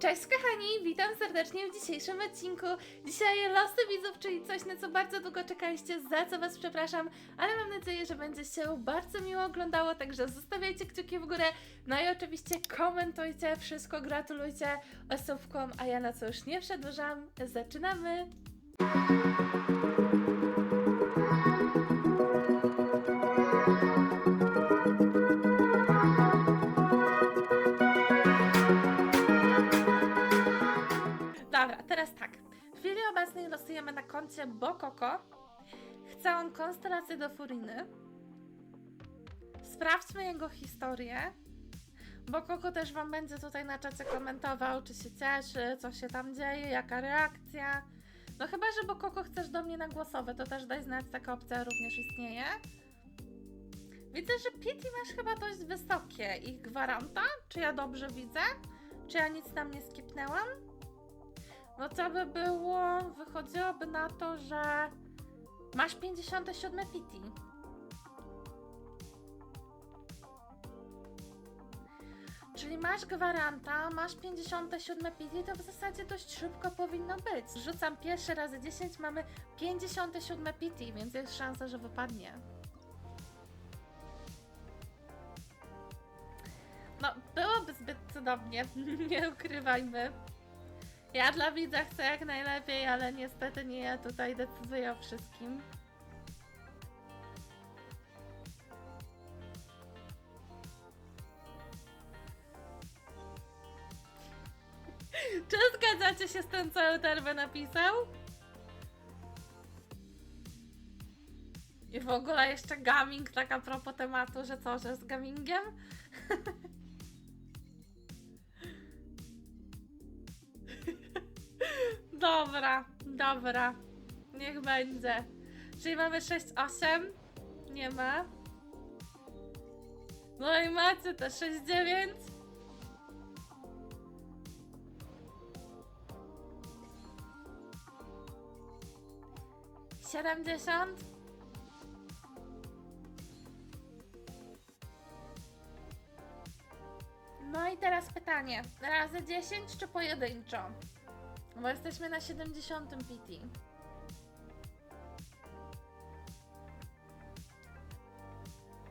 Cześć kochani, witam serdecznie w dzisiejszym odcinku. Dzisiaj losy widzów, czyli coś na co bardzo długo czekaliście, za co was przepraszam, ale mam nadzieję, że będzie się bardzo miło oglądało, także zostawiajcie kciuki w górę, no i oczywiście komentujcie, wszystko gratulujcie osobkom, a ja na co już nie przedłużam, zaczynamy! Koncie Bokoko. Chce on konstelację do Furiny. Sprawdźmy jego historię. Bokoko też Wam będzie tutaj na czacie komentował, czy się cieszy, co się tam dzieje, jaka reakcja. No chyba, że Bokoko chcesz do mnie na głosowe, to też daj znać, taka opcja również istnieje. Widzę, że pity masz chyba dość wysokie. Ich gwaranta? Czy ja dobrze widzę? Czy ja nic tam nie skipnęłam? No to by było, wychodziłoby na to, że masz 57 pity. Czyli masz gwaranta, masz 57 pity, to w zasadzie dość szybko powinno być. Rzucam pierwszy razy 10, mamy 57 pity, więc jest szansa, że wypadnie. No, byłoby zbyt cudownie, nie ukrywajmy. Ja dla widza chcę jak najlepiej, ale niestety nie ja tutaj decyduję o wszystkim. Czy zgadzacie się z tym, co Euterwe napisał? I w ogóle jeszcze gaming, tak a propos tematu, że co, że z gamingiem? Dobra, dobra. Niech będzie. Czyli mamy 6-8. Nie ma. No i macie te 6-9. Siedemdziesiąt. No i teraz pytanie. Razy 10 czy pojedynczo? Bo jesteśmy na 70 PT.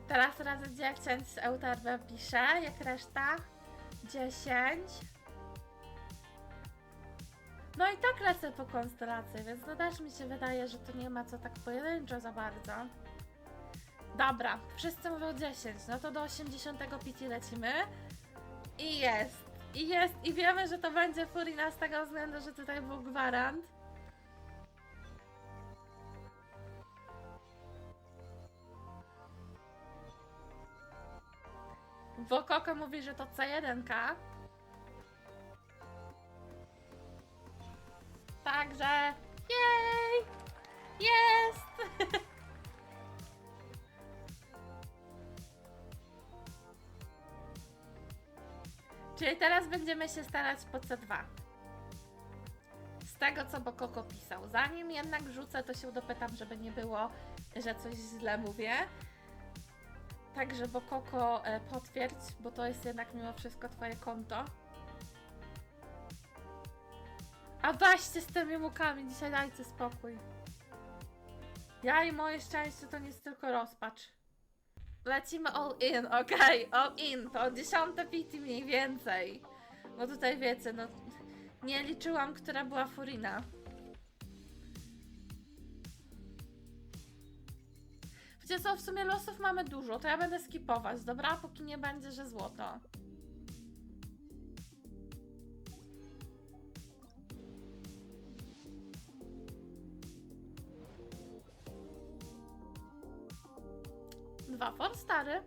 Teraz razy 10 z Euterwe piszę, jak reszta. 10. No i tak lecę po konstelacji, więc no też mi się wydaje, że to nie ma co tak pojedynczo za bardzo. Dobra, wszyscy mówią 10, no to do 80 PT lecimy. I jest. I jest, i wiemy, że to będzie Furina z tego względu, że tutaj był gwarant. Bo Koko mówi, że to C1. Także. Jej! Jest! Czyli teraz będziemy się starać po C2. Z tego, co Bokoko pisał. Zanim jednak rzucę, to się dopytam, żeby nie było, że coś źle mówię. Także Bokoko e, potwierdź, bo to jest jednak mimo wszystko Twoje konto. A weźcie z tymi mukami, dzisiaj dajcie spokój. Ja i moje szczęście to nie jest tylko rozpacz. Lecimy all in, okej, all in, to dziesiąte pity mniej więcej. Bo tutaj wiecie, no nie liczyłam, która była Furina. Wiecie co, w sumie losów mamy dużo, to ja będę skipować, dobra? Póki nie będzie, że złoto. Dwa for stary.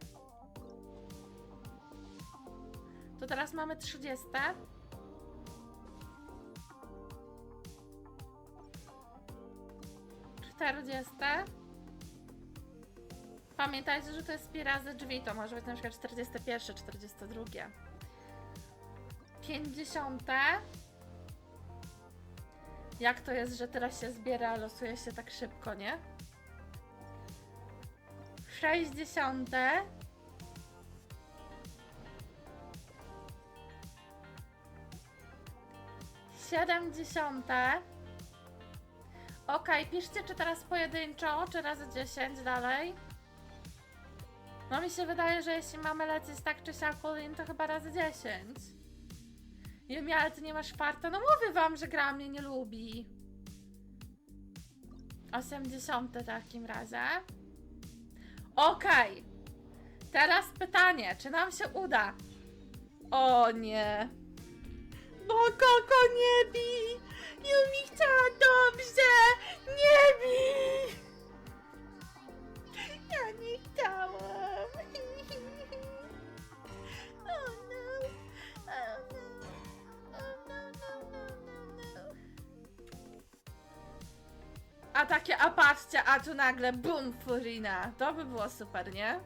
To teraz mamy 30. Czterdzieste. Pamiętajcie, że to jest pi razy drzwi, to może być na przykład 41, 42. 50. Jak to jest, że teraz się zbiera, losuje się tak szybko, nie? 60. 70. Okej, piszcie, czy teraz pojedynczo, czy razy 10 dalej. No mi się wydaje, że jeśli mamy lecieć tak czy siak to chyba razy 10. Jumi, ale ty nie masz farta? No mówię wam, że gra mnie nie lubi. 80 w takim razie. Okej. Teraz pytanie, czy nam się uda? O nie. Bo Koko nie bij! Yumi chciała A takie, a patrzcie, a tu nagle bum, Furina. To by było super, nie?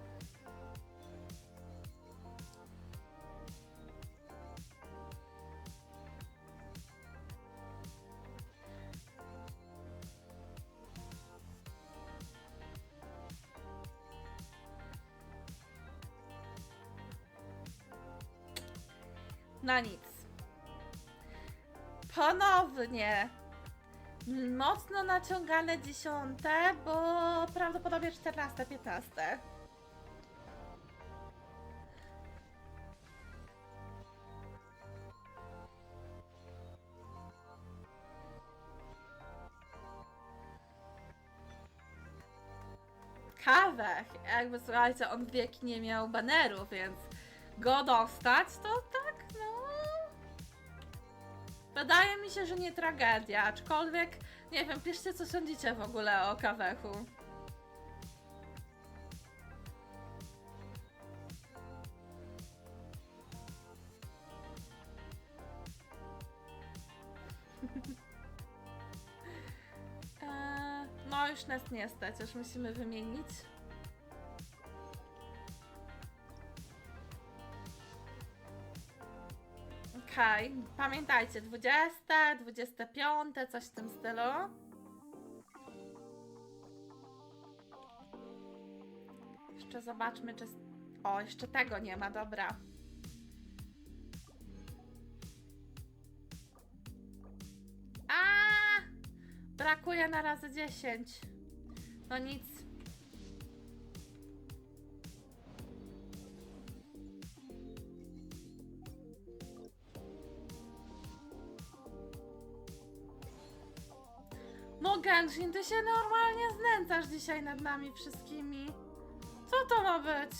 Na nic. Ponownie. Mocno naciągane dziesiąte, bo prawdopodobnie 14, 15. Kawę. Jakby słuchajcie, on wieki nie miał baneru, więc go dostać, to. Wydaje mi się, że nie tragedia, aczkolwiek nie wiem, piszcie co sądzicie w ogóle o kawechu. Eee, no już nas nie stać, już musimy wymienić. Okej, pamiętajcie, 20, 25, coś w tym stylu. Jeszcze zobaczmy, czy. O, jeszcze tego nie ma, dobra. A! Brakuje na razy 10. No nic. Genshin, ty się normalnie znęcasz dzisiaj nad nami wszystkimi. Co to ma być?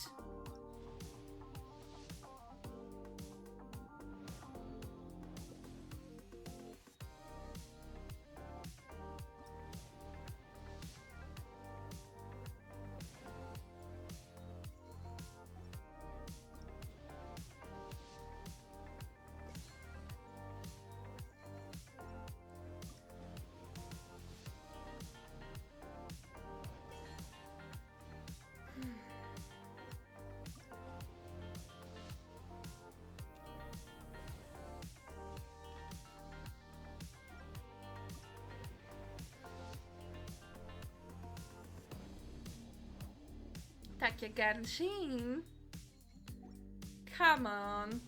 Takie Genshin. Come on.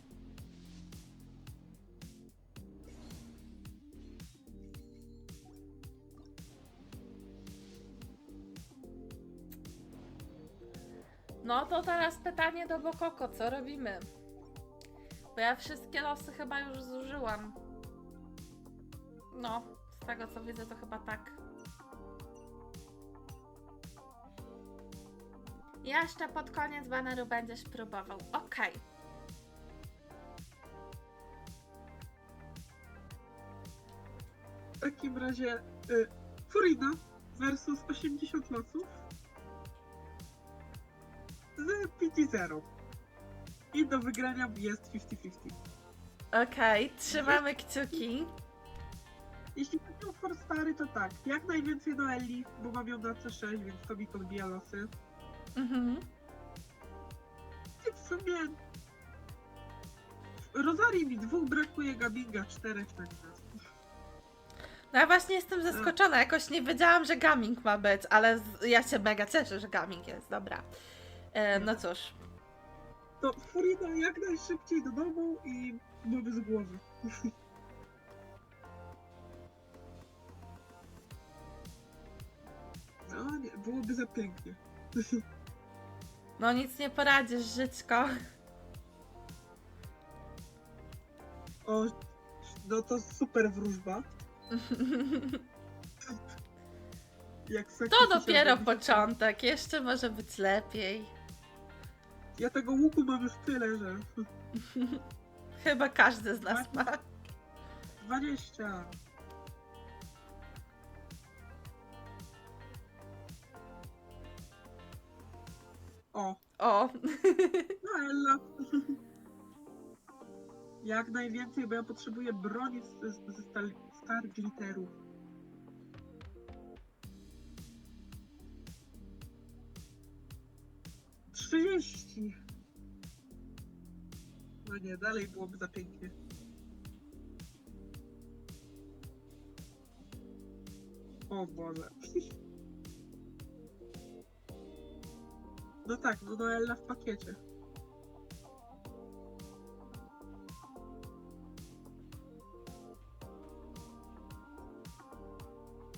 No to teraz pytanie do Bokoko, co robimy? Bo ja wszystkie losy chyba już zużyłam. No, z tego co widzę to chyba tak. Jeszcze pod koniec baneru będziesz próbował. Okej. W takim razie y, Furina versus 80 losów z 5-0. I do wygrania jest 50-50. Okej, trzymamy kciuki. Jeśli chodzi o Forstary, to tak, jak najwięcej do Ellie, bo mam ją na C6, więc to mi podbija losy. Mhm. I w sumie Rosarii mi dwóch brakuje, Gaminga czterech tak nas. No ja właśnie jestem zaskoczona, jakoś nie wiedziałam, że gaming ma być, ale ja się mega cieszę, że gaming jest, dobra. E, no cóż, To Furino jak najszybciej do domu i byłby z głowy. No nie, byłoby za pięknie. No nic nie poradzisz, żyćko. O, no to super wróżba. Jak To dopiero robi. początek, jeszcze może być lepiej. Ja tego łuku mam już tyle, że... Chyba każdy z nas ma. 20. O, O, no Ella. Jak najwięcej, bo ja potrzebuję broni z- z- ze stal- star glitterów. Trzydzieści. No nie, dalej byłoby za pięknie. O Boże. No tak, no Noella w pakiecie.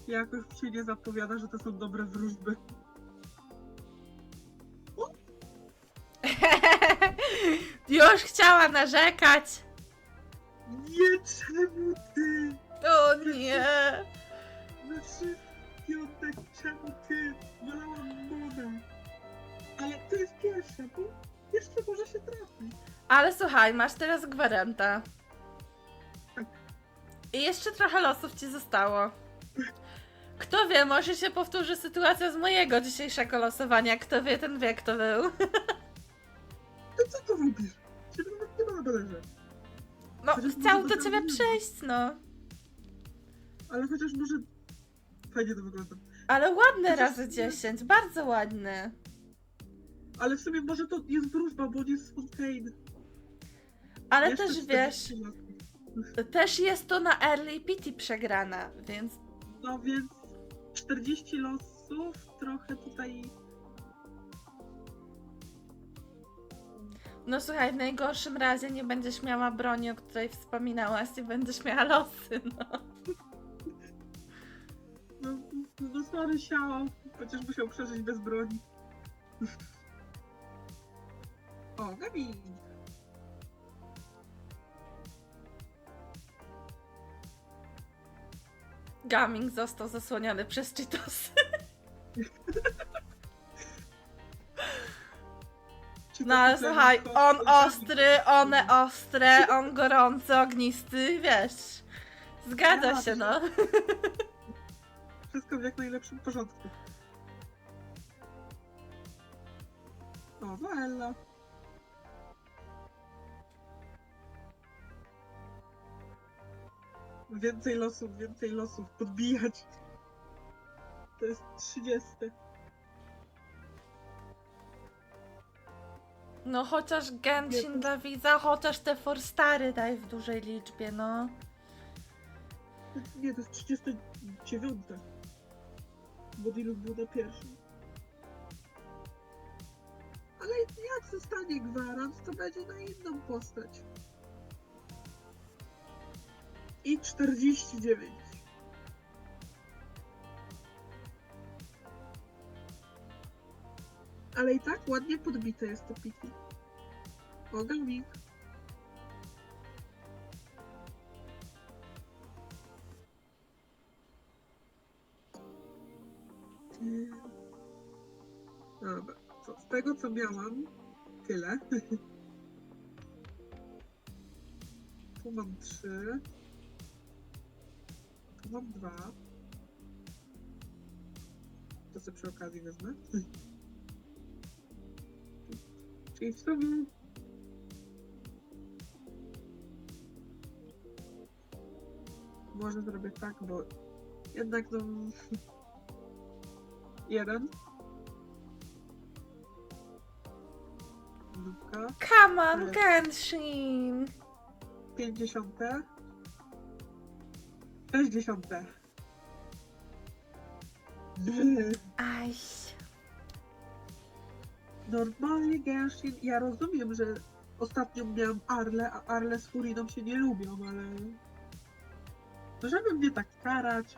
Jakoś się nie zapowiada, że to są dobre wróżby. już chciała narzekać. Nie, czemu ty? O nie. Znaczy, piątek, czemu Pierwsze, bo jeszcze może się trafi. Ale słuchaj, masz teraz gwaranta. Tak. I jeszcze trochę losów ci zostało. Kto wie, może się powtórzy sytuacja z mojego dzisiejszego losowania. Kto wie, ten wie, kto był. To co to robisz? Ciebie nawet nie ma balerze. No, Chociaż chciał może do ciebie nie przyjść, no. Ale chociaż może... Fajnie to wygląda. Ale ładny Chociaż- razy 10, bardzo ładny. Ale w sumie może to jest wróżba, bo on jest z Fontaine. Ale Jeszcze też 40 wiesz, też jest to na early pity przegrana, więc No więc 40 losów, trochę tutaj... no słuchaj, w najgorszym razie nie będziesz miała broni, o której wspominałaś i będziesz miała losy, no. No, no sorry, siał. Chociaż musiał przeżyć bez broni. O, Gabi! Gaming został zasłoniony przez Cheetosy. No ale słuchaj, on ostry, one ostre, on gorący, ognisty, wiesz. Zgadza się, no. Wszystko w jak najlepszym porządku. O, Noella. Więcej losów, więcej losów. Podbijać. To jest 30. No chociaż Genshin dla widza, chociaż te Forstary daj w dużej liczbie, no. Nie, to jest 39. Bo Diluc był na pierwszym. Ale jak zostanie gwarant, to będzie na inną postać. I 49. Ale i tak ładnie podbite jest to piki. O, gaming. Yy. Dobra, co, z tego co miałam, tyle. Tu mam trzy. Mam dwa. To sobie przy okazji wezmę. Czyli w sumie... Może zrobię tak, bo jednak no... Jeden. Dupka. Come on, Genshin! Pięćdziesiąte. Sześćdziesiąte. Bly. Aj. Normalnie Genshin, ja rozumiem, że ostatnio miałam Arle, a Arle z Furiną się nie lubią, ale... No żeby mnie tak karać...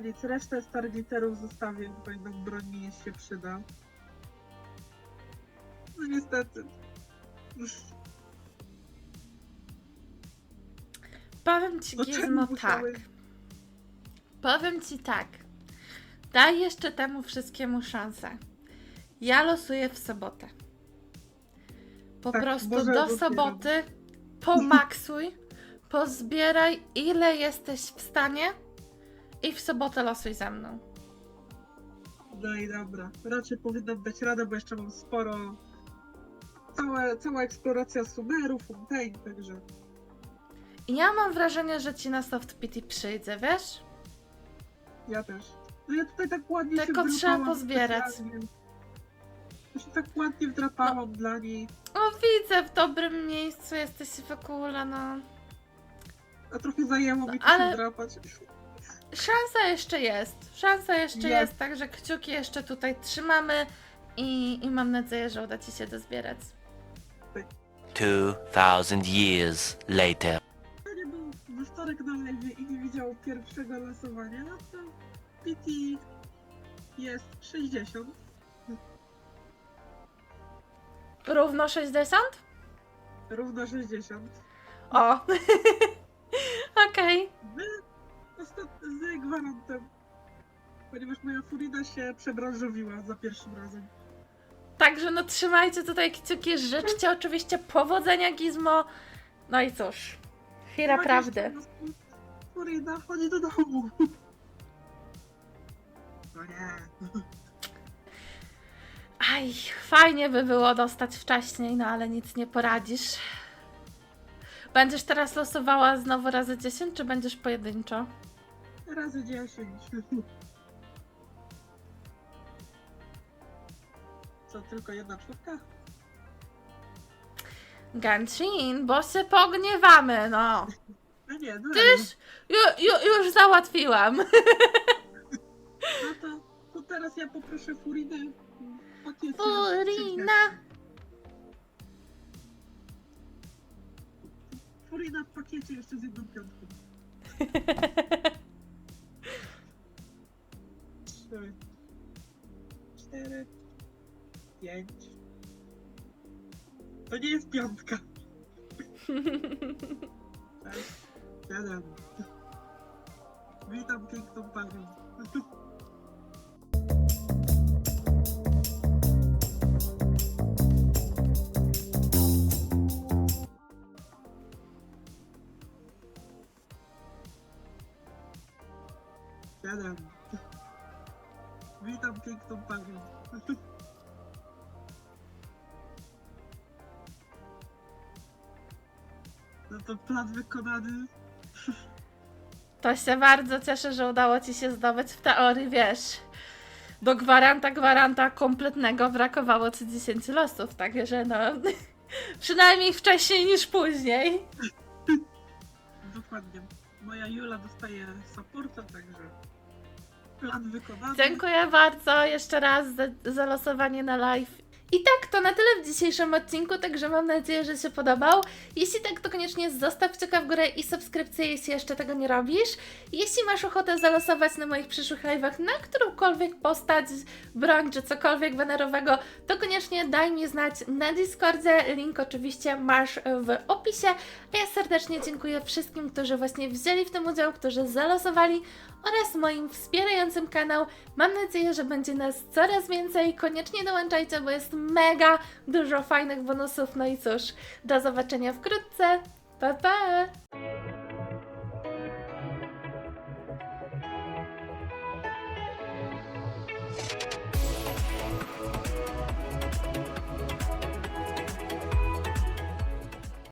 nic. Resztę stargiterów zostawię, bo jednak broń mi się przyda. No niestety. Już Powiem ci, Gizmo, tak. musiały- Powiem ci tak. Daj jeszcze temu wszystkiemu szansę. Ja losuję w sobotę. Po Tak, prostu może do soboty pomaksuj, pozbieraj ile jesteś w stanie i w sobotę losuj ze mną. No i dobra. Raczej powinnam dać radę, bo jeszcze mam sporo. Całe, cała eksploracja Sumeru, Fontaine, także. I ja mam wrażenie, że ci na soft pity przyjdzie, wiesz? Ja też. No ja tutaj tak ładnie się Tylko trzeba wdrapałam pozbierać. Ja się tak ładnie wdrapałam dla niej. O, widzę, w dobrym miejscu jesteś w ogóle, no. A trochę zajęło mi No, to ale- się drapać. Szansa jeszcze jest. Szansa jeszcze Jest. jest, także kciuki jeszcze tutaj trzymamy i, i mam nadzieję, że uda Ci się dozbierać. 2,000 years later. Ja nie był we wtorek na lewie i nie widział pierwszego losowania, no to PT jest 60. Równo 60? Równo 60. O! Okej. Z, ostat- z gwarantem. Ponieważ moja Furina się przebranżowiła za pierwszym razem. Także no trzymajcie tutaj kciuki, życzcie oczywiście powodzenia Gizmo. No i cóż, chwila Chociaż prawdy. Furina chodzi do domu. No nie. Aj, fajnie by było dostać wcześniej, no ale nic nie poradzisz. Będziesz teraz losowała znowu razy 10, czy będziesz pojedynczo? Razy 10. Co, tylko jedna czwórka? Ganshin, bo się pogniewamy, no. No nie, no Tyż ju, ju, już załatwiłam. No to, to teraz ja poproszę Furinę. Furina. Furina w pakiecie jeszcze z jedną piątką. Trzy. Cztery. Pięć. To nie jest piątka. Sześć. Siedem. Witam piękną panią. wykonany. To się bardzo cieszę, że udało Ci się zdobyć w teorii, wiesz. Do gwaranta, gwaranta kompletnego brakowało Ci 10 losów, także no. Przynajmniej wcześniej niż później. Dokładnie. Moja Jula dostaje supporta, także plan wykonany. Dziękuję bardzo jeszcze raz za, za losowanie na live. I tak, to na tyle w dzisiejszym odcinku, także mam nadzieję, że się podobał. Jeśli tak, to koniecznie zostaw kciuka w górę i subskrypcję, jeśli jeszcze tego nie robisz. Jeśli masz ochotę zalosować na moich przyszłych live'ach na którąkolwiek postać, broń czy cokolwiek banerowego, to koniecznie daj mi znać na Discordzie. Link oczywiście masz w opisie. A ja serdecznie dziękuję wszystkim, którzy właśnie wzięli w tym udział, którzy zalosowali oraz moim wspierającym kanał. Mam nadzieję, że będzie nas coraz więcej. Koniecznie dołączajcie, bo jest mega dużo fajnych bonusów. No i cóż, do zobaczenia wkrótce. Pa pa!